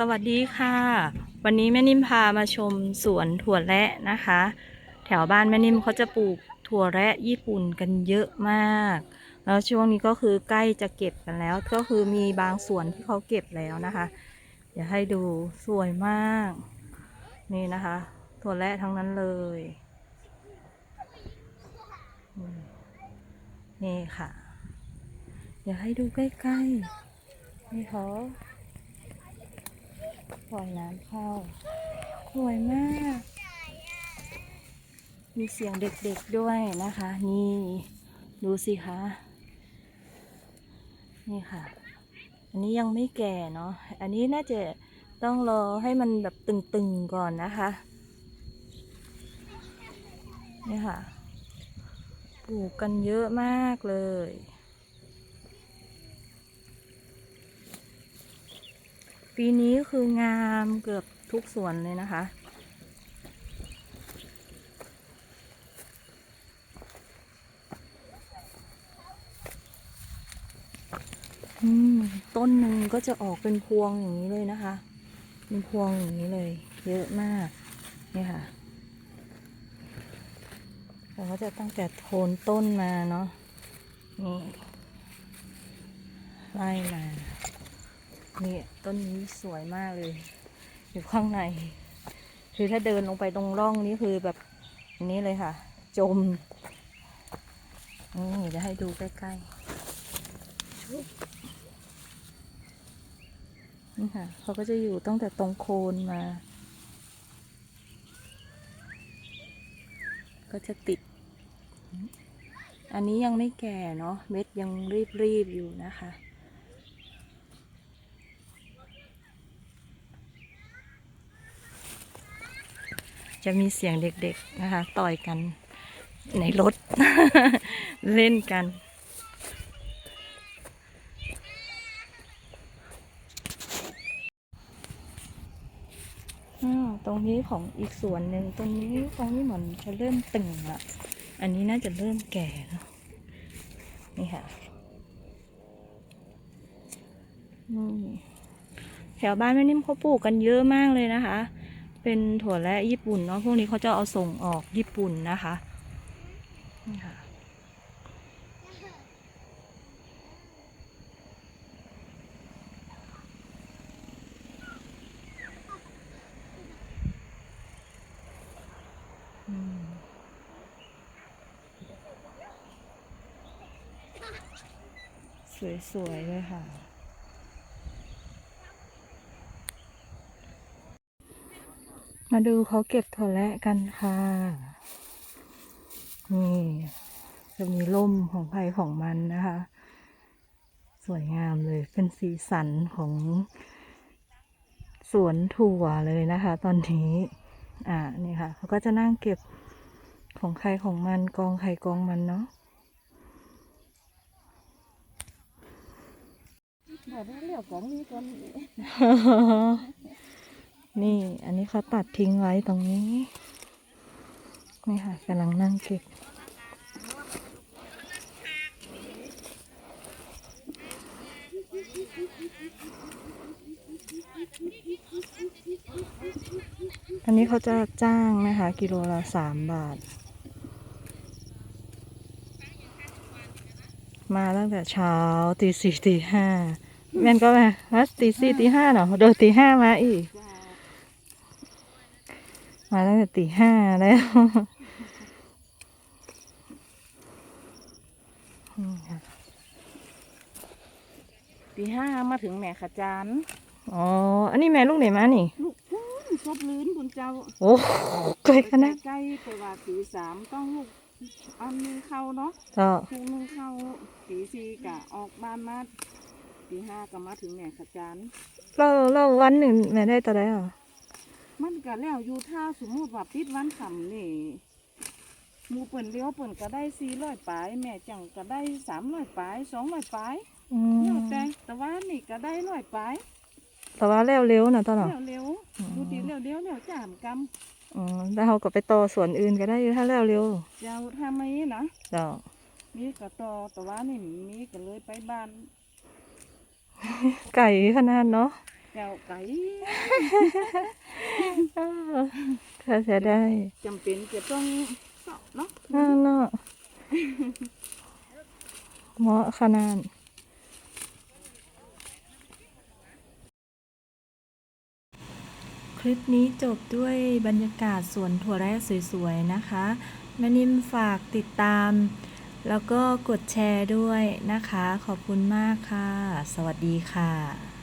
สวัสดีค่ะ วันนี้แม่นิ่มพามาชมสวนถั่วแระนะคะ แถวบ้านแม่นิ่มเขาจะปลูกถั่วแระญี่ปุ่นกันเยอะมาก แล้วช่วงนี้ก็คือใกล้จะเก็บกันแล้ว ก็คือมีบางส่วนที่เขาเก็บแล้วนะคะ เดี๋ยวให้ดูสวยมาก นี่นะคะ ถั่วแระทั้งนั้นเลย นี่ค่ะ เดี๋ยวให้ดูใกล้ๆนี่เขา ปล่อยน้ำเข้า สวยมาก มีเสียงเด็กๆด้วยนะคะ นี่ดูสิคะ นี่ค่ะ อันนี้ยังไม่แก่เนาะ อันนี้น่าจะต้องรอให้มันแบบตึงๆก่อนนะคะ นี่ค่ะ ปลูกกันเยอะมากเลย ปีนี้คืองามเกือบทุกสวนเลยนะคะอืมต้นหนึ่งก็จะออกเป็นพวงอย่างนี้เลยนะคะ เป็นพวงอย่างนี้เลย เยอะมากนี่ค่ะเราก็จะตั้งแต่โคนต้นมาเนาะนี่ไล่มา นี่ต้นนี้สวยมากเลย อยู่ข้างใน คือถ้าเดินลงไปตรงร่องนี้คือแบบอันนี้เลยค่ะ จม นี่จะให้ดูใกล้ๆ นี่ค่ะ เขาก็จะอยู่ตั้งแต่ตรงโคนมา ก็จะติด อันนี้ยังไม่แก่เนาะ เม็ดยังรีบๆอยู่นะคะ จะมีเสียงเด็กๆนะคะ ต่อยกันในรถ เล่นกัน ตรงนี้ของอีกส่วนหนึ่งตรงนี้ตรงนี้เหมือนจะเริ่มตึงละอันนี้น่าจะเริ่มแก่แล้วนี่ค่ะนี่แถวบ้านแม่นิ่มเขาปลูกกันเยอะมากเลยนะคะ เป็นถั่วและญี่ปุ่นเนาะพวกนี้เขาจะเอาส่งออกญี่ปุ่นนะคะนี่ค่ะสวยๆเลยค่ะ มาดูเขาเก็บถั่วแระกันค่ะ นี่จะมีร่มของใครของมันนะคะ สวยงามเลยเป็นสีสันของ สวนถั่วเลยนะคะ ตอนนี้ อ่านี่ค่ะเขาก็จะนั่งเก็บของใครของมันกองใครกองมันเนาะเดี๋ยวได้เหลือของนี้ก่อน นี่อันนี้เขาตัดทิ้งไว้ตรงนี้ นี่ค่ะกำลังนั่งเก็บ อันนี้เขาจะจ้างนะคะ กิโลละสามบาท มาตั้งแต่เช้าตีสี่ตีห้าแม่นก็มาฮัสตีสี่ตีห้าเนาะโดยตีห้ามาอีก มาตั้งแต่ตีห้าแล้วอืมค่ะตีห้ามาถึงแม่ขจานอ๋อ อันนี้แม่ลูกไหนมานี่ ลูกพูนซบลื้นบุญเจ้า โอ้ไกลขนาดใกล้ไปว่าตีสามต้องลูกเอาหนึ่งเข้าเนาะก็ทุกหนึ่งเข้าตีสี่กะออกบ้านมาตีห้าก็มาถึงแม่ขจานเราเราวันหนึ่งแม่ได้ตัวได้หรอ มันก็แล้วอยู่ถ้าสมมติว่าปิดวันขำนี่หมูเปิ่นเลี้ยวเปิ่นก็ได้สี่ร้อยปลายแม่จังก็ได้สามร้อยปลายสองร้อยปลายอืแล้วมแต่แต่ว่านี่ก็ได้ร้อยปลายแต่ว่าเร็วเร็วๆนะตอนหรอเร็วเร็วๆอืม ดูดีเร็วเร็วเร็วจามกำอืมแล้วเขาก็ไปต่อส่วนอื่นก็ได้อยู่ถ้าเร็วเร็วเจ้าทำไมนะเจ้ามีกระตอแต่ว่านี่มีก็เลยไปบ้านไก่ขนาดเนาะไแก้วไก่ถ้าจะได้จำเป็นจะต้องเนาะน่าเนาะเหมาะขนาดคลิปนี้จบด้วยบรรยากาศสวนถั่วแระสวยๆนะคะ แม่นิ่มฝากติดตาม แล้วก็กดแชร์ด้วยนะคะ ขอบคุณมากค่ะ สวัสดีค่ะ